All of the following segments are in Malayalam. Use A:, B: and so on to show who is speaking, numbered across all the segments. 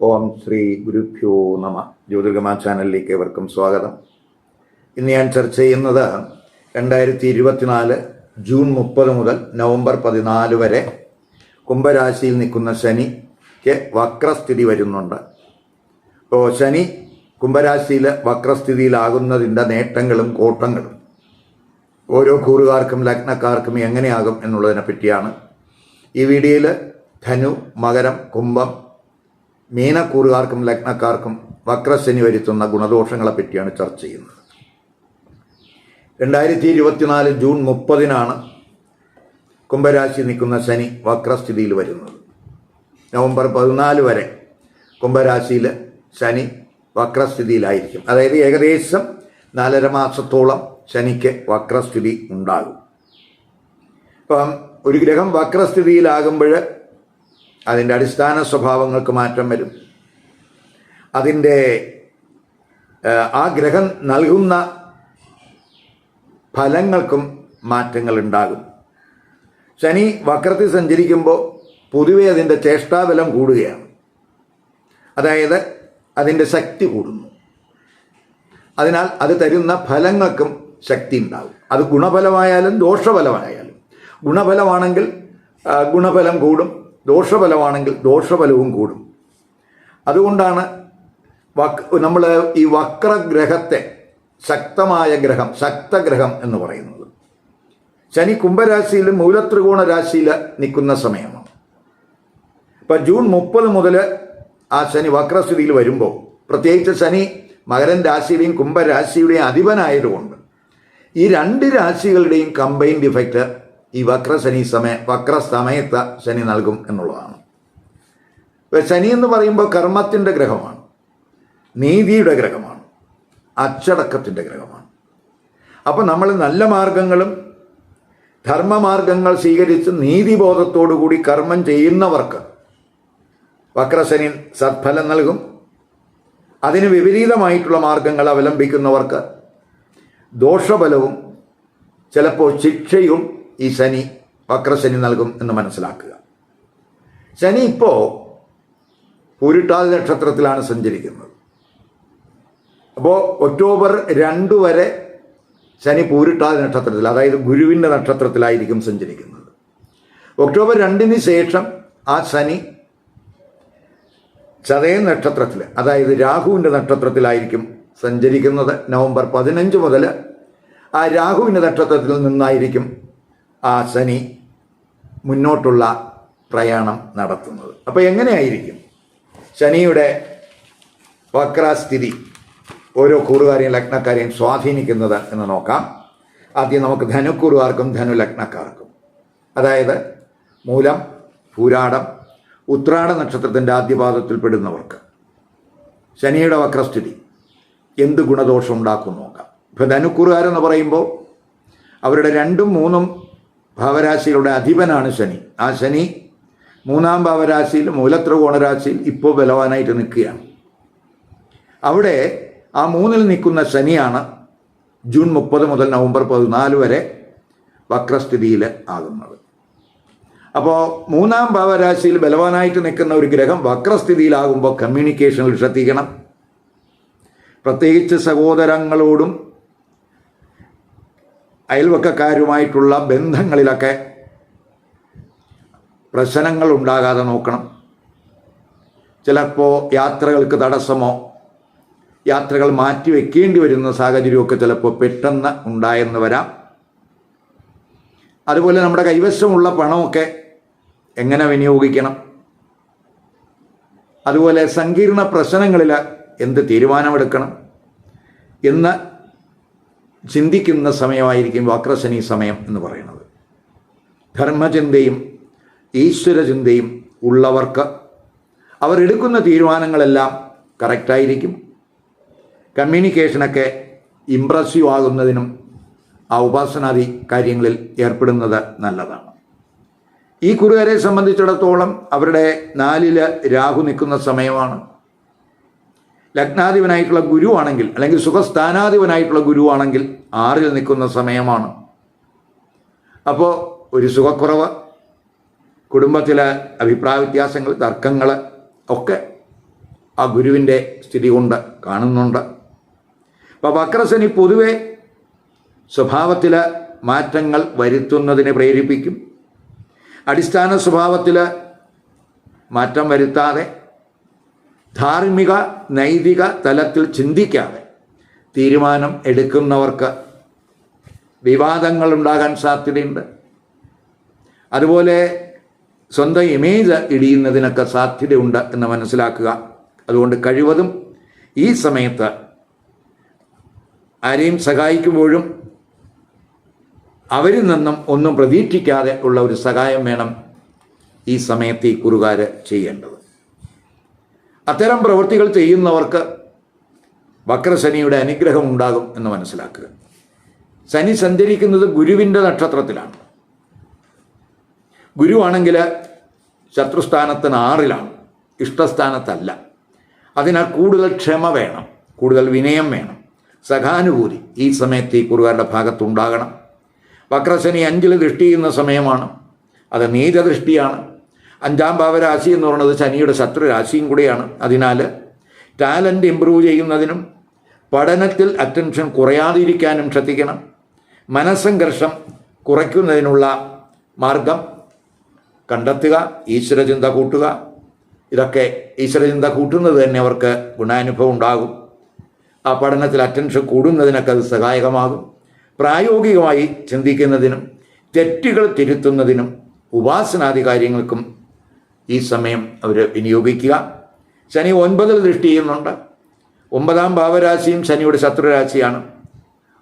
A: ഓം ശ്രീ ഗുരുഭ്യോ നമ. ജ്യോതിർഗമ ചാനലിലേക്ക് ഏവർക്കും സ്വാഗതം. ഇന്ന് ഞാൻ ചർച്ച ചെയ്യുന്നത് രണ്ടായിരത്തി ഇരുപത്തിനാല് ജൂൺ മുപ്പത് മുതൽ നവംബർ പതിനാല് വരെ കുംഭരാശിയിൽ നിൽക്കുന്ന ശനിക്ക് വക്രസ്ഥിതി വരുന്നുണ്ട്. അപ്പോൾ ശനി കുംഭരാശിയിൽ വക്രസ്ഥിതിയിലാകുന്നതിന്റെ നേട്ടങ്ങളും കോട്ടങ്ങളും ഓരോ കൂറുകാർക്കും ലഗ്നക്കാർക്കും എങ്ങനെയാകും എന്നുള്ളതിനെ പറ്റിയാണ് ഈ വീഡിയോയിൽ ധനു മകരം കുംഭം മീനക്കൂറുകാർക്കും ലഗ്നക്കാർക്കും വക്രശനി വരുത്തുന്ന ഗുണദോഷങ്ങളെ പറ്റിയാണ് ചർച്ച ചെയ്യുന്നത്. രണ്ടായിരത്തി ഇരുപത്തിനാല് ജൂൺ മുപ്പതിനാണ് കുംഭരാശി നിൽക്കുന്ന ശനി വക്രസ്ഥിതിയിൽ വരുന്നത്. നവംബർ പതിനാല് വരെ കുംഭരാശിയിൽ ശനി വക്രസ്ഥിതിയിലായിരിക്കും. അതായത് ഏകദേശം നാലര മാസത്തോളം ശനിക്ക് വക്രസ്ഥിതി ഉണ്ടാകും. അപ്പം ഒരു ഗ്രഹം വക്രസ്ഥിതിയിലാകുമ്പോൾ അതിന്റെ അടിസ്ഥാന സ്വഭാവങ്ങൾക്ക് മാറ്റം വരും. അതിന്റെ ആ ഗ്രഹം നൽകുന്ന ഫലങ്ങൾക്കും മാറ്റങ്ങൾ ഉണ്ടാകും ശനി വക്രത്തിൽ സഞ്ചരിക്കുമ്പോൾ പൊതുവെ അതിന്റെ ചേഷ്ടാബലം കൂടുകയാണ്. അതായത് അതിന്റെ ശക്തി കൂടുന്നു. അതിനാൽ അത് തരുന്ന ഫലങ്ങൾക്കും ശക്തി ഉണ്ടാകും. അത് ഗുണഫലമായാലും ദോഷഫലമായാലും. ഗുണഫലമാണെങ്കിൽ ഗുണഫലം കൂടും. ദോഷഫലമാണെങ്കിൽ ദോഷഫലവും കൂടും. അതുകൊണ്ടാണ് വക് നമ്മൾ ഈ വക്രഗ്രഹത്തെ ശക്തമായ ഗ്രഹം ശക്തഗ്രഹം എന്ന് പറയുന്നത്. ശനി കുംഭരാശിയിൽ മൂലത്രികോണ രാശിയിൽ നിൽക്കുന്ന സമയമാണ്. ഇപ്പം ജൂൺ മുപ്പത് മുതൽ ആ ശനി വക്രസ്ഥിതിയിൽ വരുമ്പോൾ പ്രത്യേകിച്ച് ശനി മകരൻ രാശിയുടെയും കുംഭരാശിയുടെയും അധിപനായതുകൊണ്ട് ഈ രണ്ട് രാശികളുടെയും കമ്പൈൻഡ് ഇഫക്റ്റ് ഈ വക്രശനി സമയ വക്ര സമയത്ത് ശനി നൽകും എന്നുള്ളതാണ്. ശനി എന്ന് പറയുമ്പോൾ കർമ്മത്തിന്റെ ഗ്രഹമാണ്. നീതിയുടെ ഗ്രഹമാണ്. അച്ചടക്കത്തിന്റെ ഗ്രഹമാണ്. അപ്പം നമ്മൾ നല്ല മാർഗങ്ങളും ധർമ്മമാർഗങ്ങൾ സ്വീകരിച്ച് നീതിബോധത്തോടുകൂടി കർമ്മം ചെയ്യുന്നവർക്ക് വക്രശനി സത്ഫലം നൽകും. അതിന് വിപരീതമായിട്ടുള്ള മാർഗങ്ങൾ അവലംബിക്കുന്നവർക്ക് ദോഷബലവും ചിലപ്പോൾ ശിക്ഷയും ഈ ശനി വക്രശനി നൽകും എന്ന് മനസ്സിലാക്കുക. ശനി ഇപ്പോൾ പൂരിട്ടാതി നക്ഷത്രത്തിലാണ് സഞ്ചരിക്കുന്നത്. അപ്പോൾ ഒക്ടോബർ രണ്ട് വരെ ശനി പൂരിട്ടാതി നക്ഷത്രത്തിൽ അതായത് ഗുരുവിന്റെ നക്ഷത്രത്തിലായിരിക്കും സഞ്ചരിക്കുന്നത്. ഒക്ടോബർ രണ്ടിന് ശേഷം ആ ശനി ചതയൻ നക്ഷത്രത്തിൽ അതായത് രാഹുവിന്റെ നക്ഷത്രത്തിലായിരിക്കും സഞ്ചരിക്കുന്നത്. നവംബർ പതിനഞ്ച് മുതൽ ആ രാഹുവിന്റെ നക്ഷത്രത്തിൽ നിന്നായിരിക്കും ആ ശനി മുന്നോട്ടുള്ള പ്രയാണം നടത്തുന്നത്. അപ്പോൾ എങ്ങനെയായിരിക്കും? ശനിയുടെ വക്രാസ്ഥിതി ഓരോ കൂറുകാരെയും ലഗ്നക്കാരെയും സ്വാധീനിക്കുന്നത് എന്ന് നോക്കാം. ആദ്യം നമുക്ക് ധനുക്കൂറുകാർക്കും ധനു ലഗ്നക്കാർക്കും അതായത് മൂലം പൂരാടം ഉത്രാട നക്ഷത്രത്തിന്റെ ആദ്യപാദത്തിൽ പെടുന്നവർക്ക്. ശനിയുടെ വക്രസ്ഥിതി എന്ത് ഗുണദോഷം ഉണ്ടാക്കും നോക്കാം. ഇപ്പം ധനുക്കൂറുകാരെന്ന് പറയുമ്പോൾ അവരുടെ രണ്ടും മൂന്നും ഭാവരാശികളുടെ അധിപനാണ് ശനി. ആ ശനി മൂന്നാം ഭാവരാശിയിൽ മൂലത്രികോണരാശിയിൽ ഇപ്പോൾ ബലവാനായിട്ട് നിൽക്കുകയാണ്. അവിടെ ആ മൂന്നിൽ നിൽക്കുന്ന ശനിയാണ് ജൂൺ മുപ്പത് മുതൽ നവംബർ പതിനാല് വരെ വക്രസ്ഥിതിയിൽ ആകുന്നത്. അപ്പോൾ മൂന്നാം ഭാവരാശിയിൽ ബലവാനായിട്ട് നിൽക്കുന്ന ഒരു ഗ്രഹം വക്രസ്ഥിതിയിലാകുമ്പോൾ കമ്മ്യൂണിക്കേഷനിൽ ശ്രദ്ധിക്കണം. പ്രത്യേകിച്ച് സഹോദരങ്ങളോടും അയൽവക്കക്കാരുമായിട്ടുള്ള ബന്ധങ്ങളിലൊക്കെ പ്രശ്നങ്ങൾ ഉണ്ടാകാതെ നോക്കണം. ചിലപ്പോൾ യാത്രകൾക്ക് തടസ്സമോ യാത്രകൾ മാറ്റി വെക്കേണ്ടി വരുന്ന സാഹചര്യമൊക്കെ ചിലപ്പോൾ പെട്ടെന്ന് ഉണ്ടായെന്ന് വരാം. അതുപോലെ നമ്മുടെ കൈവശമുള്ള പണമൊക്കെ എങ്ങനെ വിനിയോഗിക്കണം? അതുപോലെ സങ്കീർണ പ്രശ്നങ്ങളിൽ എന്ത് തീരുമാനമെടുക്കണം? എന്ന് ചിന്തിക്കുന്ന സമയമായിരിക്കും വക്രശനി സമയം എന്ന് പറയുന്നത്. ധർമ്മചിന്തയും ഈശ്വരചിന്തയും ഉള്ളവർക്ക് അവരെടുക്കുന്ന തീരുമാനങ്ങളെല്ലാം കറക്റ്റായിരിക്കും. കമ്മ്യൂണിക്കേഷനൊക്കെ ഇമ്പ്രസീവ് ആകുന്നതിനും ആ ഉപാസനാദി കാര്യങ്ങളിൽ ഏർപ്പെടുന്നത് നല്ലതാണ്. ഈ കുറുകാരെ സംബന്ധിച്ചിടത്തോളം അവരുടെ നാലിൽ രാഹു നിൽക്കുന്ന സമയമാണ്. ലഗ്നാധിപനായിട്ടുള്ള ഗുരുവാണെങ്കിൽ അല്ലെങ്കിൽ സുഖസ്ഥാനാധിപനായിട്ടുള്ള ഗുരുവാണെങ്കിൽ ആറിൽ നിൽക്കുന്ന സമയമാണ്. അപ്പോൾ ഒരു സുഖക്കുറവ് കുടുംബത്തിലെ അഭിപ്രായ വ്യത്യാസങ്ങൾ തർക്കങ്ങൾ ഒക്കെ ആ ഗുരുവിന്റെ സ്ഥിതി കൊണ്ട് കാണുന്നുണ്ട്. അപ്പോൾ വക്രസനി പൊതുവെ സ്വഭാവത്തിൽ മാറ്റങ്ങൾ വരുത്തുന്നതിനെ പ്രേരിപ്പിക്കും. അടിസ്ഥാന സ്വഭാവത്തിൽ മാറ്റം വരുത്താതെ ധാർമ്മിക നൈതിക തലത്തിൽ ചിന്തിക്കാതെ തീരുമാനം എടുക്കുന്നവർക്ക് വിവാദങ്ങൾ ഉണ്ടാകാൻ സാധ്യതയുണ്ട്. അതുപോലെ സ്വന്തം ഇമേജ് ഇടിയുന്നതിനൊക്കെ സാധ്യതയുണ്ട് എന്ന് മനസ്സിലാക്കുക. അതുകൊണ്ട് കഴിവതും ഈ സമയത്ത് ആരെയും സഹായിക്കുമ്പോഴും അവരിൽ നിന്നും ഒന്നും പ്രതീക്ഷിക്കാതെ ഉള്ള ഒരു സഹായം വേണം ഈ സമയത്ത് ഈ കുറുകാർ ചെയ്യേണ്ടത്. അത്തരം പ്രവൃത്തികൾ ചെയ്യുന്നവർക്ക് വക്രശനിയുടെ അനുഗ്രഹം ഉണ്ടാകും എന്ന് മനസ്സിലാക്കുക. ശനി സഞ്ചരിക്കുന്നത് ഗുരുവിന്റെ നക്ഷത്രത്തിലാണ്. ഗുരുവാണെങ്കിൽ ശത്രുസ്ഥാനത്തിന് ആറിലാണ് ഇഷ്ടസ്ഥാനത്തല്ല. അതിനാൽ കൂടുതൽ ക്ഷമ വേണം കൂടുതൽ വിനയം വേണം. സഹാനുഭൂതി ഈ സമയത്ത് ഈ കുറുകാരുടെ ഭാഗത്തുണ്ടാകണം. വക്രശനി അഞ്ചിൽ ദൃഷ്ടി ചെയ്യുന്ന സമയമാണ്. അത് നീചദൃഷ്ടിയാണ്. അഞ്ചാം ഭാവരാശി എന്ന് പറയുന്നത് ശനിയുടെ ശത്രുരാശിയും കൂടിയാണ്. അതിനാൽ ടാലന്റ് ഇമ്പ്രൂവ് ചെയ്യുന്നതിനും പഠനത്തിൽ അറ്റൻഷൻ കുറയാതിരിക്കാനും ശ്രദ്ധിക്കണം. മനസ്സംഘർഷം കുറയ്ക്കുന്നതിനുള്ള മാർഗം കണ്ടെത്തുക ഈശ്വരചിന്ത കൂട്ടുക. ഇതൊക്കെ ഈശ്വരചിന്ത കൂട്ടുന്നത് തന്നെ അവർക്ക് ഗുണാനുഭവം ഉണ്ടാകും. ആ പഠനത്തിൽ അറ്റൻഷൻ കൂടുന്നതിനൊക്കെ അത് സഹായകമാകും. പ്രായോഗികമായി ചിന്തിക്കുന്നതിനും തെറ്റുകൾ തിരുത്തുന്നതിനും ഉപാസനാദി കാര്യങ്ങൾക്കും ഈ സമയം അവർ വിനിയോഗിക്കുക. ശനി ഒൻപതിൽ ദൃഷ്ടി ചെയ്യുന്നുണ്ട്. ഒമ്പതാം ഭാവരാശിയും ശനിയുടെ ശത്രുരാശിയാണ്.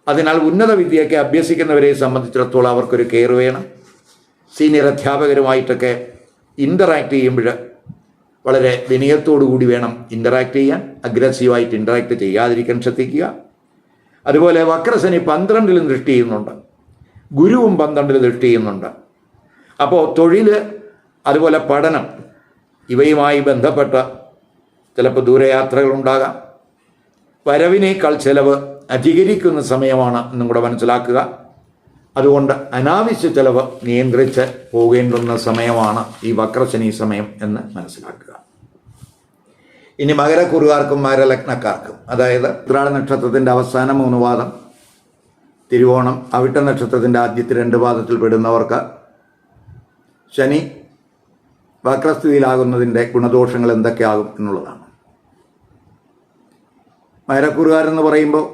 A: അതിനാൽ ഉന്നത വിദ്യയൊക്കെ അഭ്യസിക്കുന്നവരെ സംബന്ധിച്ചിടത്തോളം അവർക്കൊരു കെയർ വേണം. സീനിയർ അധ്യാപകരുമായിട്ടൊക്കെ ഇന്ററാക്ട് ചെയ്യുമ്പോൾ വളരെ വിനയത്തോടു കൂടി വേണം ഇന്ററാക്ട് ചെയ്യാൻ. അഗ്രസീവായിട്ട് ഇന്ററാക്ട് ചെയ്യാതിരിക്കാൻ ശ്രദ്ധിക്കുക. അതുപോലെ വക്രശനി പന്ത്രണ്ടിലും ദൃഷ്ടി ചെയ്യുന്നുണ്ട്. ഗുരുവും പന്ത്രണ്ടിൽ ദൃഷ്ടി ചെയ്യുന്നുണ്ട്. അപ്പോൾ തൊഴിൽ അതുപോലെ പഠനം ഇവയുമായി ബന്ധപ്പെട്ട ചിലപ്പോൾ ദൂരയാത്രകളുണ്ടാകാം. വരവിനേക്കാൾ ചിലവ് അധികരിക്കുന്ന സമയമാണ് എന്നും കൂടെ മനസ്സിലാക്കുക. അതുകൊണ്ട് അനാവശ്യ ചിലവ് നിയന്ത്രിച്ച് പോകേണ്ടുന്ന സമയമാണ് ഈ വക്രശനി സമയം എന്ന് മനസ്സിലാക്കുക. ഇനി മകരക്കുറുകാർക്കും മകരലഗ്നക്കാർക്കും അതായത് ഉത്രാട നക്ഷത്രത്തിന്റെ അവസാന മൂന്ന് പാദം തിരുവോണം അവിട്ട നക്ഷത്രത്തിന്റെ ആദ്യത്തെ രണ്ട് പാദത്തിൽ പെടുന്നവർക്ക് ശനി വക്രസ്ഥിതിയിലാകുന്നതിന്റെ ഗുണദോഷങ്ങൾ എന്തൊക്കെയാകും എന്നുള്ളതാണ്. മൈരക്കൂറുകാരെന്ന് പറയുമ്പോൾ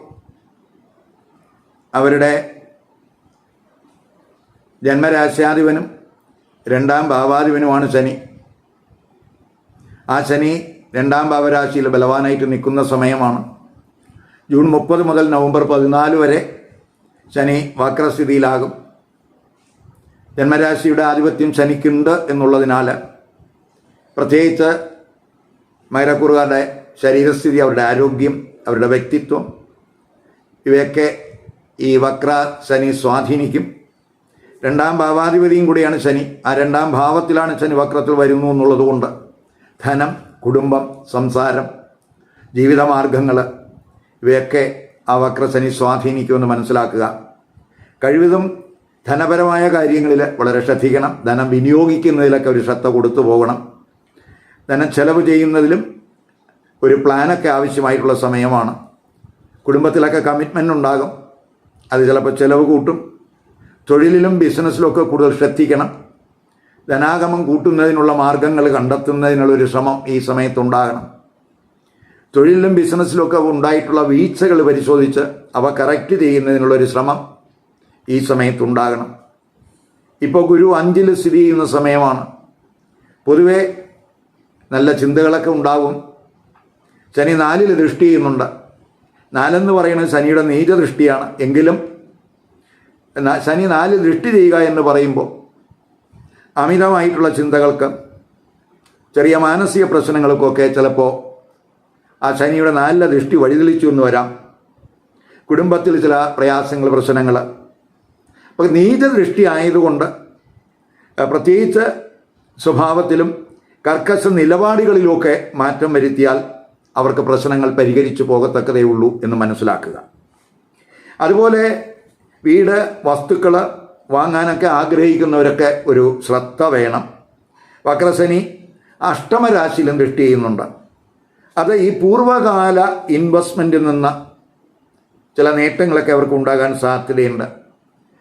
A: അവരുടെ ജന്മരാശ്യാധിപനും രണ്ടാം ഭാവാധിപനുമാണ് ശനി. ആ ശനി രണ്ടാം ഭാവരാശിയിൽ ബലവാനായിട്ട് നിൽക്കുന്ന സമയമാണ്. ജൂൺ മുപ്പത് മുതൽ നവംബർ പതിനാല് വരെ ശനി വക്രസ്ഥിതിയിലാകും. ജന്മരാശിയുടെ ആധിപത്യം ശനിക്കുണ്ട് എന്നുള്ളതിനാൽ പ്രത്യേകിച്ച് മൈരക്കുറുകാരുടെ ശരീരസ്ഥിതി അവരുടെ ആരോഗ്യം അവരുടെ വ്യക്തിത്വം ഇവയൊക്കെ ഈ വക്ര ശനി സ്വാധീനിക്കും. രണ്ടാം ഭാവാധിപതിയും കൂടിയാണ് ശനി. ആ രണ്ടാം ഭാവത്തിലാണ് ശനി വക്രത്തിൽ വരുന്നു എന്നുള്ളതുകൊണ്ട് ധനം കുടുംബം സംസാരം ജീവിതമാർഗങ്ങൾ ഇവയൊക്കെ ആ വക്രശനി സ്വാധീനിക്കുമെന്ന് മനസ്സിലാക്കുക. കഴിവതും ധനപരമായ കാര്യങ്ങളിൽ വളരെ ശ്രദ്ധിക്കണം. ധനം വിനിയോഗിക്കുന്നതിലൊക്കെ ഒരു ശ്രദ്ധ കൊടുത്തു പോകണം. ധനം ചെലവ് ചെയ്യുന്നതിലും ഒരു പ്ലാനൊക്കെ ആവശ്യമായിട്ടുള്ള സമയമാണ്. കുടുംബത്തിലൊക്കെ കമ്മിറ്റ്മെന്റ് ഉണ്ടാകും. അത് ചിലപ്പോൾ ചിലവ് കൂട്ടും. തൊഴിലിലും ബിസിനസ്സിലുമൊക്കെ കൂടുതൽ ശ്രദ്ധിക്കണം. ധനാഗമം കൂട്ടുന്നതിനുള്ള മാർഗങ്ങൾ കണ്ടെത്തുന്നതിനുള്ളൊരു ശ്രമം ഈ സമയത്തുണ്ടാകണം. തൊഴിലിലും ബിസിനസ്സിലുമൊക്കെ ഉണ്ടായിട്ടുള്ള വീഴ്ചകൾ പരിശോധിച്ച് അവ കറക്റ്റ് ചെയ്യുന്നതിനുള്ളൊരു ശ്രമം ഈ സമയത്തുണ്ടാകണം. ഇപ്പോൾ ഗുരു അഞ്ചിൽ സ്ഥിതി ചെയ്യുന്ന സമയമാണ്. പൊതുവെ നല്ല ചിന്തകളൊക്കെ ഉണ്ടാകും ശനി നാലിൽ ദൃഷ്ടി ചെയ്യുന്നുണ്ട്. നാലെന്ന് പറയുന്നത് ശനിയുടെ നീച ദൃഷ്ടിയാണ്. എങ്കിലും ശനി നാല് ദൃഷ്ടി ചെയ്യുക എന്ന് പറയുമ്പോൾ അമിതമായിട്ടുള്ള ചിന്തകൾക്ക് ചെറിയ മാനസിക പ്രശ്നങ്ങൾക്കൊക്കെ ചിലപ്പോൾ ആ ശനിയുടെ നാലിലെ ദൃഷ്ടി വഴിതെളിച്ചു എന്ന് വരാം. കുടുംബത്തിൽ ചില പ്രയാസങ്ങൾ പ്രശ്നങ്ങൾ. അപ്പോൾ നീച ദൃഷ്ടി ആയതുകൊണ്ട് പ്രത്യേകിച്ച് സ്വഭാവത്തിലും കർക്കശ നിലപാടുകളിലൊക്കെ മാറ്റം വരുത്തിയാൽ അവർക്ക് പ്രശ്നങ്ങൾ പരിഹരിച്ചു പോകത്തക്കതേ ഉള്ളൂ എന്ന് മനസ്സിലാക്കുക. അതുപോലെ വീട് വസ്തുക്കൾ വാങ്ങാനൊക്കെ ആഗ്രഹിക്കുന്നവരൊക്കെ ഒരു ശ്രദ്ധ വേണം. വക്രശനി അഷ്ടമരാശിയിലും ദൃഷ്ടി ചെയ്യുന്നുണ്ട്. അത് ഈ പൂർവകാല ഇൻവെസ്റ്റ്മെന്റിൽ നിന്ന് ചില നേട്ടങ്ങളൊക്കെ അവർക്ക് ഉണ്ടാകാൻ സാധ്യതയുണ്ട്.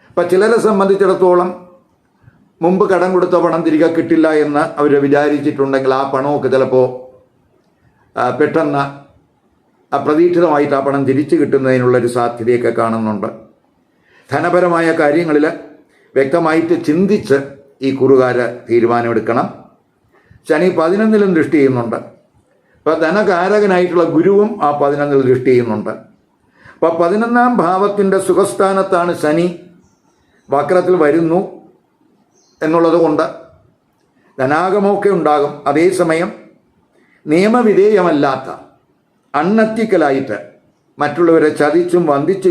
A: അപ്പം ചിലരെ സംബന്ധിച്ചിടത്തോളം മുമ്പ് കടം കൊടുത്ത പണം തിരികെ കിട്ടില്ല എന്ന് അവർ വിചാരിച്ചിട്ടുണ്ടെങ്കിൽ ആ പണമൊക്കെ ചിലപ്പോൾ പെട്ടെന്ന് അപ്രതീക്ഷിതമായിട്ട് ആ പണം തിരിച്ചു കിട്ടുന്നതിനുള്ളൊരു സാധ്യതയൊക്കെ കാണുന്നുണ്ട്. ധനപരമായ കാര്യങ്ങളിൽ വ്യക്തമായിട്ട് ചിന്തിച്ച് ഈ കുറുകാർ തീരുമാനമെടുക്കണം. ശനി പതിനൊന്നിലും ദൃഷ്ടി ചെയ്യുന്നുണ്ട്. അപ്പോൾ ധനകാരകനായിട്ടുള്ള ഗുരുവും ആ പതിനൊന്നിൽ ദൃഷ്ടി ചെയ്യുന്നുണ്ട്. അപ്പോൾ പതിനൊന്നാം ഭാവത്തിന്റെ സുഖസ്ഥാനത്താണ് ശനി. വക്രത്തിൽ വരുന്നു. എന്നുള്ളത് കൊണ്ട് ധനാഗമമൊക്കെ ഉണ്ടാകും. അതേസമയം നിയമവിധേയമല്ലാത്ത അണ്ണത്തിക്കലായിട്ട് മറ്റുള്ളവരെ ചതിച്ചും വന്ദിച്ചു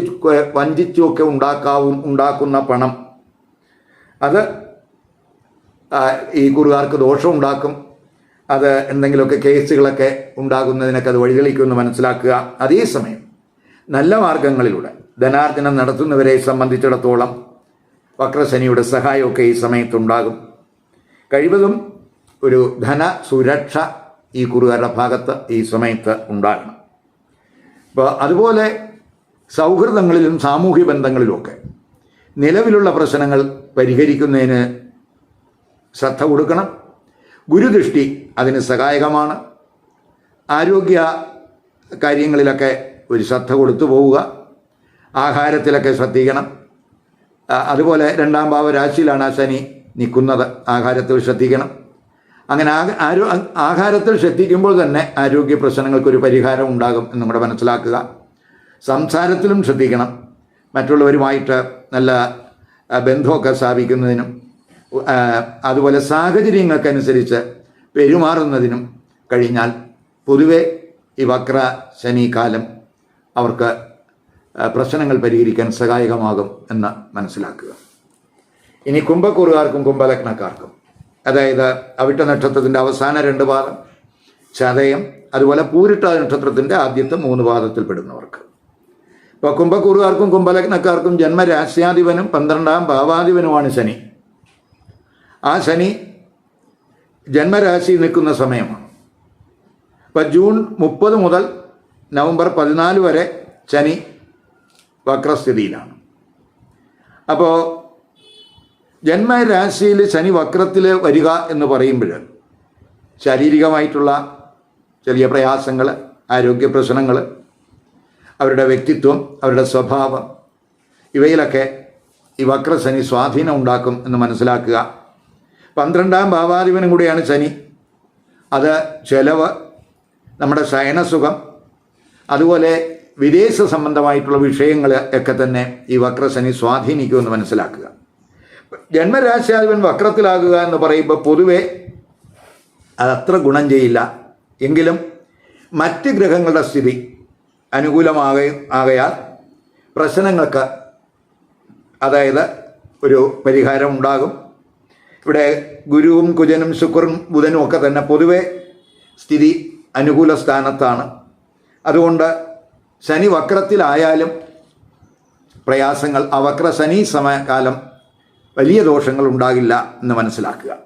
A: വഞ്ചിച്ചും ഒക്കെ ഉണ്ടാക്കാവും ഉണ്ടാക്കുന്ന പണം. അത് ഈ കുറുകാർക്ക് ദോഷമുണ്ടാക്കും അത് എന്തെങ്കിലുമൊക്കെ കേസുകളൊക്കെ ഉണ്ടാകുന്നതിനൊക്കെ അത് വഴിതെളിക്കുമെന്ന് മനസ്സിലാക്കുക. അതേസമയം നല്ല മാർഗങ്ങളിലൂടെ ധനാർജനം നടത്തുന്നവരെ സംബന്ധിച്ചിടത്തോളം വക്രശനിയുടെ സഹായമൊക്കെ ഈ സമയത്തുണ്ടാകും. കഴിവതും ഒരു ധന സുരക്ഷ ഈ കുറുകാരുടെ ഭാഗത്ത് ഈ സമയത്ത് ഉണ്ടാകണം. അപ്പോൾ അതുപോലെ സൗഹൃദങ്ങളിലും സാമൂഹ്യ ബന്ധങ്ങളിലുമൊക്കെ നിലവിലുള്ള പ്രശ്നങ്ങൾ പരിഹരിക്കുന്നതിന് ശ്രദ്ധ കൊടുക്കണം. ഗുരുദൃഷ്ടി അതിന് സഹായകമാണ്. ആരോഗ്യ കാര്യങ്ങളിലൊക്കെ ഒരു ശ്രദ്ധ കൊടുത്തു പോവുക. ആഹാരത്തിലൊക്കെ ശ്രദ്ധിക്കണം. അതുപോലെ രണ്ടാം ഭാവ രാശിയിലാണ് ആ ശനി നിൽക്കുന്നത്. ആഹാരത്തിൽ ശ്രദ്ധിക്കണം. അങ്ങനെ ആരോ ആഹാരത്തിൽ ശ്രദ്ധിക്കുമ്പോൾ തന്നെ ആരോഗ്യ പ്രശ്നങ്ങൾക്കൊരു പരിഹാരം ഉണ്ടാകും എന്ന് കൂടെ മനസ്സിലാക്കുക. സംസാരത്തിലും ശ്രദ്ധിക്കണം. മറ്റുള്ളവരുമായിട്ട് നല്ല ബന്ധമൊക്കെ സ്ഥാപിക്കുന്നതിനും അതുപോലെ സാഹചര്യങ്ങൾക്കനുസരിച്ച് പെരുമാറുന്നതിനും കഴിഞ്ഞാൽ പൊതുവെ ഈ വക്ര കാലം അവർക്ക് പ്രശ്നങ്ങൾ പരിഹരിക്കാൻ സഹായകമാകും എന്ന് മനസ്സിലാക്കുക. ഇനി കുംഭക്കൂറുകാർക്കും കുംഭലഗ്നക്കാർക്കും അതായത് അവിട്ട നക്ഷത്രത്തിന്റെ അവസാന രണ്ട് പാദം ചതയം അതുപോലെ പൂരിട്ട നക്ഷത്രത്തിന്റെ ആദ്യത്തെ മൂന്ന് പാദത്തിൽ പെടുന്നവർക്ക്. ഇപ്പോൾ കുംഭക്കൂറുകാർക്കും കുംഭലഗ്നക്കാർക്കും ജന്മരാശ്യാധിപനും പന്ത്രണ്ടാം ഭാവാധിപനുമാണ് ശനി. ആ ശനി ജന്മരാശി നിൽക്കുന്ന സമയമാണ്. ഇപ്പം ജൂൺ മുപ്പത് മുതൽ നവംബർ പതിനാല് വരെ ശനി വക്രസ്ഥിതിയിലാണ്. അപ്പോൾ ജന്മരാശിയിൽ ശനി വക്രത്തിൽ വരിക എന്ന് പറയുമ്പോൾ ശാരീരികമായിട്ടുള്ള ചെറിയ പ്രയാസങ്ങൾ ആരോഗ്യ പ്രശ്നങ്ങൾ അവരുടെ വ്യക്തിത്വം അവരുടെ സ്വഭാവം ഇവയിലൊക്കെ ഈ വക്രശനി സ്വാധീനം ഉണ്ടാക്കും എന്ന് മനസ്സിലാക്കുക. പന്ത്രണ്ടാം ഭാവാധിപനും കൂടിയാണ് ശനി. അത് ചെലവ് നമ്മുടെ ശയനസുഖം അതുപോലെ വിദേശ സംബന്ധമായിട്ടുള്ള വിഷയങ്ങൾ ഒക്കെ തന്നെ ഈ വക്രശനി സ്വാധീനിക്കുമെന്ന് മനസ്സിലാക്കുക. ജന്മരാശാധിപൻ വക്രത്തിലാകുക എന്ന് പറയുമ്പോൾ പൊതുവെ അതത്ര ഗുണം ചെയ്യില്ല. എങ്കിലും മറ്റ് ഗ്രഹങ്ങളുടെ സ്ഥിതി അനുകൂലമാക ആകയാൽ പ്രശ്നങ്ങൾക്ക് അതായത് ഒരു പരിഹാരം ഉണ്ടാകും. ഇവിടെ ഗുരുവും കുജനും ശുക്രനും ബുധനും ഒക്കെ തന്നെ പൊതുവെ സ്ഥിതി അനുകൂല സ്ഥാനത്താണ്. അതുകൊണ്ട് ശനി വക്രത്തിലായാലും പ്രയാസങ്ങൾ ആ വക്ര ശനി സമയകാലം വലിയ ദോഷങ്ങൾ ഉണ്ടാകില്ല എന്ന് മനസ്സിലാക്കുക.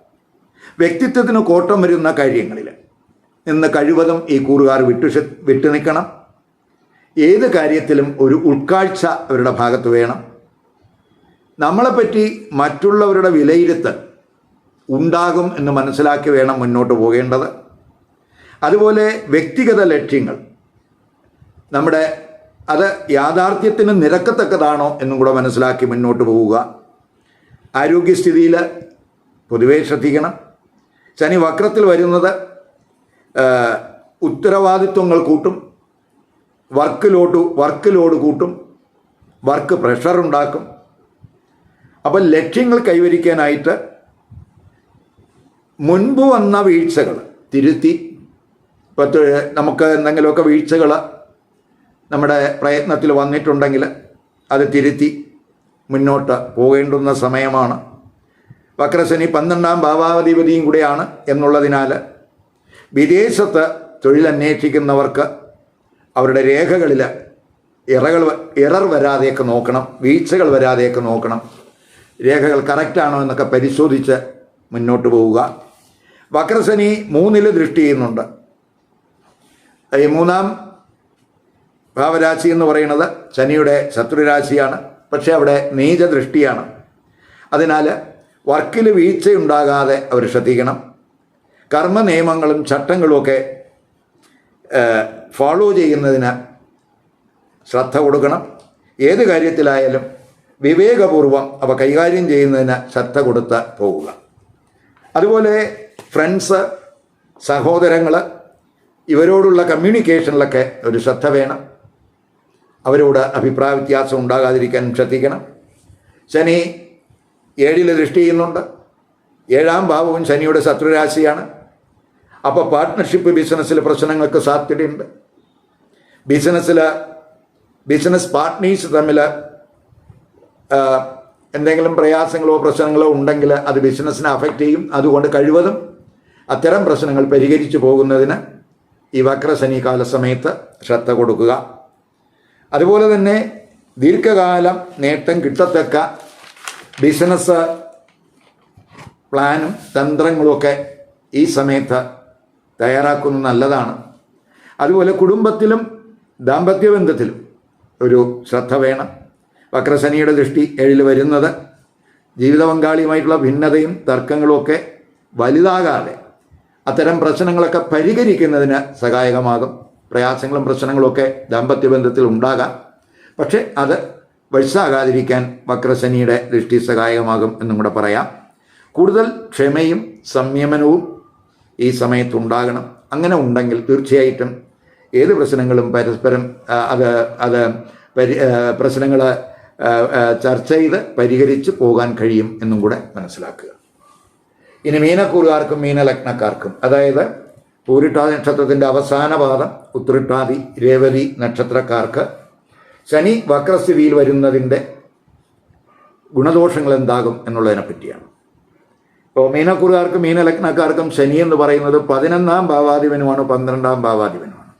A: വ്യക്തിത്വത്തിന് കോട്ടം വരുന്ന കാര്യങ്ങളിൽ നിന്ന് കഴിവതും ഈ കൂറുകാർ വിട്ടു വിട്ടു നിൽക്കണം. ഏത് കാര്യത്തിലും ഒരു ഉൾക്കാഴ്ച അവരുടെ ഭാഗത്ത് വേണം. നമ്മളെപ്പറ്റി മറ്റുള്ളവരുടെ വിലയിരുത്തൽ ഉണ്ടാകും എന്ന് മനസ്സിലാക്കി വേണം മുന്നോട്ട് പോകേണ്ടത്. അതുപോലെ വ്യക്തിഗത ലക്ഷ്യങ്ങൾ നമ്മുടെ അത് യാഥാർത്ഥ്യത്തിന് നിരക്കത്തക്കതാണോ എന്നും കൂടെ മനസ്സിലാക്കി മുന്നോട്ട് പോവുക. ആരോഗ്യസ്ഥിതിയിൽ പൊതുവേ ശ്രദ്ധിക്കണം. ശനി വക്രത്തിൽ വരുന്നത് ഉത്തരവാദിത്വങ്ങൾ കൂട്ടും വർക്ക് ലോഡ് വർക്ക് ലോഡ് കൂട്ടും വർക്ക് പ്രഷർ ഉണ്ടാക്കും. അപ്പം ലക്ഷ്യങ്ങൾ കൈവരിക്കാനായിട്ട് മുൻപ് വന്ന വീഴ്ചകൾ തിരുത്തി ഇപ്പോൾ നമുക്ക് എന്തെങ്കിലുമൊക്കെ വീഴ്ചകൾ നമ്മുടെ പ്രയത്നത്തിൽ വന്നിട്ടുണ്ടെങ്കിൽ അത് തിരുത്തി മുന്നോട്ട് പോകേണ്ടുന്ന സമയമാണ്. വക്രശനി പന്ത്രണ്ടാം ഭാവാധിപതിയും കൂടെയാണ് എന്നുള്ളതിനാൽ വിദേശത്ത് തൊഴിലന്വേഷിക്കുന്നവർക്ക് അവരുടെ രേഖകളിൽ ഇറകൾ ഇറർ വരാതെയൊക്കെ നോക്കണം വീഴ്ചകൾ വരാതെയൊക്കെ നോക്കണം. രേഖകൾ കറക്റ്റാണോ എന്നൊക്കെ പരിശോധിച്ച് മുന്നോട്ട് പോവുക. വക്രസനി മൂന്നിൽ ദൃഷ്ടി ചെയ്യുന്നുണ്ട്. ഈ മൂന്നാം ഭാവരാശി എന്ന് പറയുന്നത് ശനിയുടെ ശത്രുരാശിയാണ് പക്ഷേ അവിടെ നീചദൃഷ്ടിയാണ്. അതിനാൽ വർക്കിൽ വീഴ്ചയുണ്ടാകാതെ അവർ ശ്രദ്ധിക്കണം. കർമ്മ നിയമങ്ങളും ചട്ടങ്ങളുമൊക്കെ ഫോളോ ചെയ്യുന്നതിന് ശ്രദ്ധ കൊടുക്കണം. ഏത് കാര്യത്തിലായാലും വിവേകപൂർവം അവ കൈകാര്യം ചെയ്യുന്നതിന് ശ്രദ്ധ കൊടുത്ത് പോവുക അതുപോലെ ഫ്രണ്ട്സ് സഹോദരങ്ങൾ ഇവരോടുള്ള കമ്മ്യൂണിക്കേഷനിലൊക്കെ ഒരു ശ്രദ്ധ വേണം. അവരോട് അഭിപ്രായ വ്യത്യാസം ഉണ്ടാകാതിരിക്കാൻ ശ്രദ്ധിക്കണം. ശനി ഏഴിൽ ദൃഷ്ടി ചെയ്യുന്നുണ്ട്. ഏഴാം ഭാവവും ശനിയുടെ ശത്രുരാശിയാണ്. അപ്പോൾ പാർട്ട്ണർഷിപ്പ് ബിസിനസ്സിൽ പ്രശ്നങ്ങൾക്ക് സാധ്യതയുണ്ട്. ബിസിനസ്സിൽ ബിസിനസ് പാർട്ട്നേഴ്സ് തമ്മിൽ എന്തെങ്കിലും പ്രയാസങ്ങളോ പ്രശ്നങ്ങളോ ഉണ്ടെങ്കിൽ അത് ബിസിനസ്സിനെ അഫക്റ്റ് ചെയ്യും. അതുകൊണ്ട് കഴിവതും അത്തരം പ്രശ്നങ്ങൾ പരിഹരിച്ചു പോകുന്നതിന് ഈ വക്രശനി കാല സമയത്ത് ശ്രദ്ധ കൊടുക്കുക. അതുപോലെ തന്നെ ദീർഘകാലം നേട്ടം കിട്ടത്തക്ക ബിസിനസ് പ്ലാനും തന്ത്രങ്ങളുമൊക്കെ ഈ സമയത്ത് തയ്യാറാക്കുന്നത് നല്ലതാണ്. അതുപോലെ കുടുംബത്തിലും ദാമ്പത്യ ബന്ധത്തിലും ഒരു ശ്രദ്ധ വേണം. വക്രശനിയുടെ ദൃഷ്ടി ഏഴിൽ വരുന്നത് ജീവിത പങ്കാളിയുമായിട്ടുള്ള ഭിന്നതയും തർക്കങ്ങളുമൊക്കെ വലുതാകാതെ അത്തരം പ്രശ്നങ്ങളൊക്കെ പരിഹരിക്കുന്നതിന് സഹായകമാകും. പ്രയാസങ്ങളും പ്രശ്നങ്ങളുമൊക്കെ ദാമ്പത്യ ബന്ധത്തിൽ ഉണ്ടാകാം. പക്ഷേ അത് വഴിസാകാതിരിക്കാൻ വക്രശനിയുടെ ദൃഷ്ടി സഹായകമാകും എന്നും കൂടെ പറയാം. കൂടുതൽ ക്ഷമയും സംയമനവും ഈ സമയത്ത് ഉണ്ടാകണം അങ്ങനെ ഉണ്ടെങ്കിൽ തീർച്ചയായിട്ടും ഏത് പ്രശ്നങ്ങളും പരസ്പരം അത് അത് പരി പ്രശ്നങ്ങൾ ചർച്ച ചെയ്ത് പരിഹരിച്ച് പോകാൻ കഴിയും എന്നും കൂടെ മനസ്സിലാക്കുക. ഇനി മീനക്കൂറുകാർക്കും മീനലഗ്നക്കാർക്കും അതായത് പൂരിട്ടാതി നക്ഷത്രത്തിന്റെ അവസാന പാദം ഉത്രിട്ടാതി രേവതി നക്ഷത്രക്കാർക്ക്. ശനി വക്രസ്ഥിതിയിൽ വരുന്നതിന്റെ ഗുണദോഷങ്ങൾ എന്താകും എന്നുള്ളതിനെ പറ്റിയാണ്. ഇപ്പോൾ മീനക്കുറുകാർക്കും മീനലഗ്നക്കാർക്കും ശനി എന്ന് പറയുന്നത് പതിനൊന്നാം ഭാവാധിപനുമാണ് പന്ത്രണ്ടാം ഭാവാധിപനുമാണ്.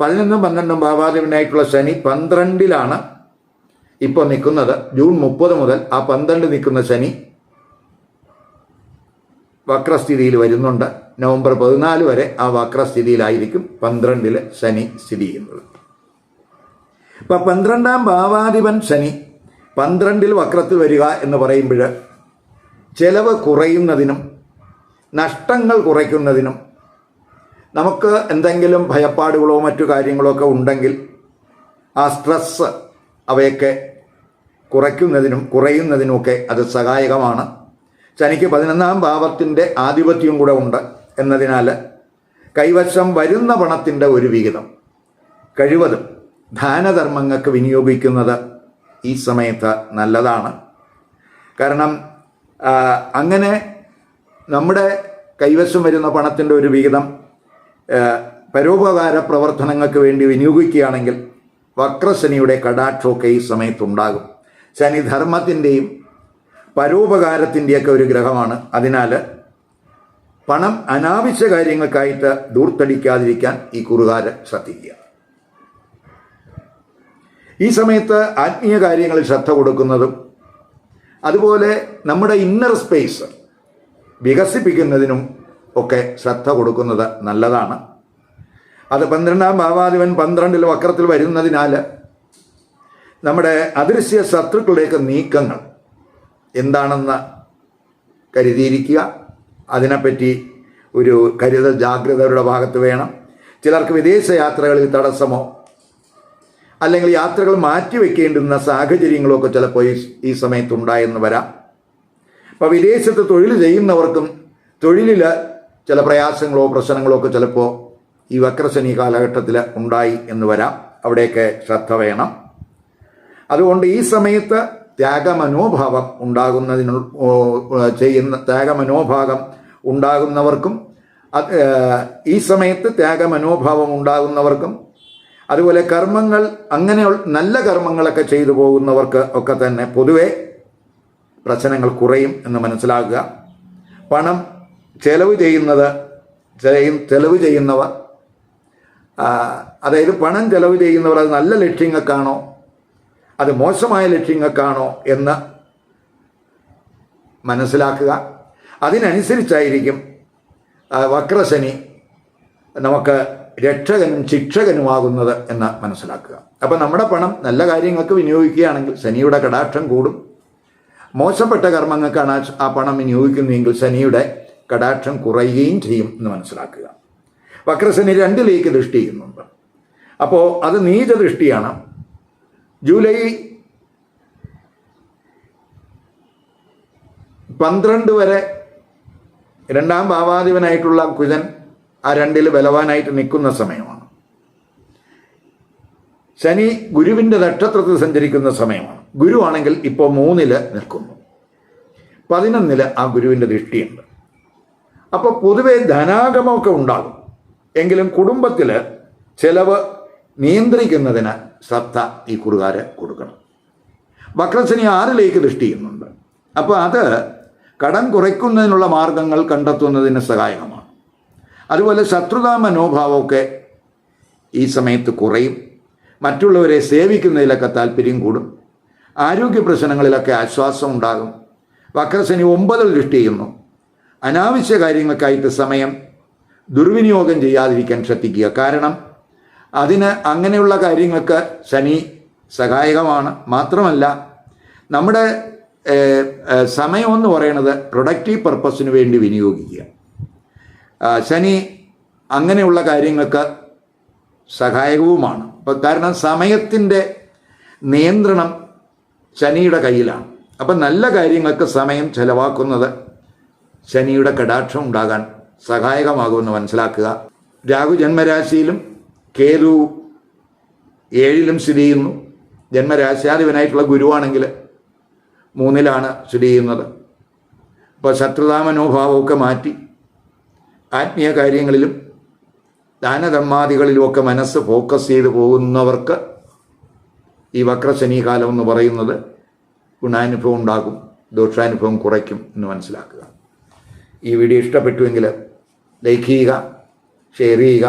A: പതിനൊന്നും പന്ത്രണ്ടും ഭാവാധിപനായിട്ടുള്ള ശനി പന്ത്രണ്ടിലാണ് ഇപ്പോൾ നിൽക്കുന്നത്. ജൂൺ മുപ്പത് മുതൽ ആ പന്ത്രണ്ട് നിൽക്കുന്ന ശനി വക്രസ്ഥിതിയിൽ വരുന്നുണ്ട്. നവംബർ പതിനാല് വരെ ആ വക്രസ്ഥിതിയിലായിരിക്കും പന്ത്രണ്ടിൽ ശനി സ്ഥിതി ചെയ്യുന്നത്. ഇപ്പം പന്ത്രണ്ടാം ഭാവാധിപൻ ശനി പന്ത്രണ്ടിൽ വക്രത്തിൽ വരിക എന്ന് പറയുമ്പോൾ ചെലവ് കുറയുന്നതിനും നഷ്ടങ്ങൾ കുറയ്ക്കുന്നതിനും നമുക്ക് എന്തെങ്കിലും ഭയപ്പാടുകളോ മറ്റു കാര്യങ്ങളോ ഒക്കെ ഉണ്ടെങ്കിൽ ആ സ്ട്രെസ് അവയൊക്കെ കുറയ്ക്കുന്നതിനും കുറയുന്നതിനുമൊക്കെ അത് സഹായകമാണ്. ശനിക്ക് പതിനൊന്നാം ഭാവത്തിന്റെ ആധിപത്യം കൂടെ ഉണ്ട്. എന്നതിനാൽ കൈവശം വരുന്ന പണത്തിന്റെ ഒരു വിഹിതം. കഴിവതും ദാനധർമ്മങ്ങൾക്ക് വിനിയോഗിക്കുന്നത് ഈ സമയത്ത് നല്ലതാണ്. കാരണം അങ്ങനെ നമ്മുടെ കൈവശം വരുന്ന പണത്തിന്റെ ഒരു വിഹിതം പരോപകാര പ്രവർത്തനങ്ങൾക്ക് വേണ്ടി വിനിയോഗിക്കുകയാണെങ്കിൽ വക്രശനിയുടെ കടാക്ഷമൊക്കെ ഈ സമയത്തുണ്ടാകും. ശനി ധർമ്മത്തിന്റെയും പരോപകാരത്തിന്റെയൊക്കെ ഒരു ഗ്രഹമാണ്. അതിനാൽ പണം അനാവശ്യ കാര്യങ്ങൾക്കായിട്ട് ദൂർത്തടിക്കാതിരിക്കാൻ ഈ കുറുകാരൻ ശ്രദ്ധിക്കുക. ഈ സമയത്ത് ആത്മീയ കാര്യങ്ങളിൽ ശ്രദ്ധ കൊടുക്കുന്നതും അതുപോലെ നമ്മുടെ ഇന്നർ സ്പേസ് വികസിപ്പിക്കുന്നതിനും ഒക്കെ ശ്രദ്ധ കൊടുക്കുന്നത് നല്ലതാണ്. അത് പന്ത്രണ്ടാം ഭാവാധിപൻ പന്ത്രണ്ടിൽ വക്രത്തിൽ വരുന്നതിനാൽ നമ്മുടെ അദൃശ്യ ശത്രുക്കളുടെയൊക്കെ നീക്കങ്ങൾ എന്താണെന്ന് കരുതിയിരിക്കുക. അതിനെപ്പറ്റി ഒരു കരുതൽ ജാഗ്രതയുടെ ഭാഗത്ത് വേണം. ചിലർക്ക് വിദേശ യാത്രകളിൽ തടസ്സമോ അല്ലെങ്കിൽ യാത്രകൾ മാറ്റിവെക്കേണ്ടുന്ന സാഹചര്യങ്ങളൊക്കെ ചിലപ്പോൾ ഈ സമയത്തുണ്ടായെന്ന് വരാം. അപ്പോൾ വിദേശത്ത് തൊഴിൽ ചെയ്യുന്നവർക്കും തൊഴിലിൽ ചില പ്രയാസങ്ങളോ പ്രശ്നങ്ങളോ ഒക്കെ ചിലപ്പോൾ ഈ വക്രശനി കാലഘട്ടത്തിൽ ഉണ്ടായി എന്ന് വരാം. അവിടെയൊക്കെ ശ്രദ്ധ വേണം. അതുകൊണ്ട് ഈ സമയത്ത് ത്യാഗമനോഭാവം ഉണ്ടാകുന്നതിന് ചെയ്യുന്ന ത്യാഗമനോഭാവം ഉണ്ടാകുന്നവർക്കും ഈ സമയത്ത് ത്യാഗമനോഭാവം ഉണ്ടാകുന്നവർക്കും അതുപോലെ കർമ്മങ്ങൾ അങ്ങനെ നല്ല കർമ്മങ്ങളൊക്കെ ചെയ്തു പോകുന്നവർക്ക് ഒക്കെ തന്നെ പൊതുവെ പ്രശ്നങ്ങൾ കുറയും എന്ന് മനസ്സിലാക്കുക. പണം ചെലവ് ചെയ്യുന്നത് ചെയ്യ- ചെലവ് ചെയ്യുന്നവർ അതായത് പണം ചെലവ് ചെയ്യുന്നവർ അത് നല്ല ലക്ഷ്യങ്ങൾക്കാണോ അത് മോശമായ ലക്ഷ്യങ്ങൾക്കാണോ എന്ന് മനസ്സിലാക്കുക. അതിനനുസരിച്ചായിരിക്കും വക്രശനി നമുക്ക് രക്ഷകനും ശിക്ഷകനുമാകുന്നത് എന്ന് മനസ്സിലാക്കുക. അപ്പം നമ്മുടെ പണം നല്ല കാര്യങ്ങൾക്ക് വിനിയോഗിക്കുകയാണെങ്കിൽ ശനിയുടെ കടാക്ഷം കൂടും. മോശപ്പെട്ട കർമ്മങ്ങൾക്കാണ് ആ- പണം വിനിയോഗിക്കുന്നതെങ്കിൽ ശനിയുടെ കടാക്ഷം കുറയുകയും ചെയ്യും എന്ന് മനസ്സിലാക്കുക. വക്രശനി രണ്ടിലേക്ക് ദൃഷ്ടി ചെയ്യുന്നുണ്ട്. അപ്പോൾ അത് നീച ദൃഷ്ടിയാണ് ജൂലൈ പന്ത്രണ്ട് വരെ രണ്ടാം ഭാവാധിപനായിട്ടുള്ള കുജൻ ആ രണ്ടിൽ ബലവാനായിട്ട് നിൽക്കുന്ന സമയമാണ്. ശനി ഗുരുവിന്റെ നക്ഷത്രത്തിൽ സഞ്ചരിക്കുന്ന സമയമാണ്. ഗുരു ആണെങ്കിൽ ഇപ്പോൾ മൂന്നിൽ നിൽക്കുന്നു. പതിനൊന്നിൽ ആ ഗുരുവിന്റെ ദൃഷ്ടിയുണ്ട്. അപ്പോൾ പൊതുവെ ധനാഗമമൊക്കെ ഉണ്ടാകും. എങ്കിലും കുടുംബത്തിൽ ചെലവ് നിയന്ത്രിക്കുന്നതിന് ശ്രദ്ധ ഈ കുറുകാര് കൊടുക്കണം. വക്രശനി ആറിലേക്ക് ദൃഷ്ടി ചെയ്യുന്നുണ്ട്. അപ്പോൾ അത് കടം കുറയ്ക്കുന്നതിനുള്ള മാർഗങ്ങൾ കണ്ടെത്തുന്നതിന് സഹായകമാണ്. അതുപോലെ ശത്രുതാ മനോഭാവമൊക്കെ ഈ സമയത്ത് കുറയും. മറ്റുള്ളവരെ സേവിക്കുന്നതിലൊക്കെ താല്പര്യം കൂടും. ആരോഗ്യ പ്രശ്നങ്ങളിലൊക്കെ ആശ്വാസം ഉണ്ടാകും. വക്രസനി ഒമ്പതിൽ ദൃഷ്ടി ചെയ്യുന്നു. അനാവശ്യ കാര്യങ്ങൾക്കായിട്ട് സമയം ദുർവിനിയോഗം ചെയ്യാതിരിക്കാൻ ശ്രദ്ധിക്കുക. കാരണം അതിന് അങ്ങനെയുള്ള കാര്യങ്ങൾക്ക് ശനി സഹായകമാണ്. മാത്രമല്ല നമ്മുടെ സമയം എന്ന് പറയുന്നത് പ്രൊഡക്റ്റീവ് പർപ്പസിന് വേണ്ടി വിനിയോഗിക്കുക. ശനി അങ്ങനെയുള്ള കാര്യങ്ങൾക്ക് സഹായകവുമാണ്. അപ്പം കാരണം സമയത്തിന്റെ നിയന്ത്രണം ശനിയുടെ കയ്യിലാണ്. അപ്പം നല്ല കാര്യങ്ങൾക്ക് സമയം ചെലവാക്കുന്നത് ശനിയുടെ കടാക്ഷം ഉണ്ടാകാൻ സഹായകമാകുമെന്ന് മനസ്സിലാക്കുക. രാഹു ജന്മരാശിയിലും കേതു ഏഴിലും സ്ഥിതി ചെയ്യുന്നു. ജന്മരാശാധിപനായിട്ടുള്ള ഗുരുവാണെങ്കിൽ മൂന്നിലാണ് സ്ഥിതി ചെയ്യുന്നത്. അപ്പോൾ ശത്രുതാ മനോഭാവമൊക്കെ മാറ്റി ആത്മീയ കാര്യങ്ങളിലും ദാനധർമാദികളിലുമൊക്കെ മനസ്സ് ഫോക്കസ് ചെയ്തു പോകുന്നവർക്ക് ഈ വക്രശനി കാലം എന്ന് പറയുന്നത് ഗുണാനുഭവം ഉണ്ടാകും ദോഷാനുഭവം കുറയ്ക്കും എന്ന് മനസ്സിലാക്കുക. ഈ വീഡിയോ ഇഷ്ടപ്പെട്ടുവെങ്കിൽ ലൈക്ക് ചെയ്യുക ഷെയർ ചെയ്യുക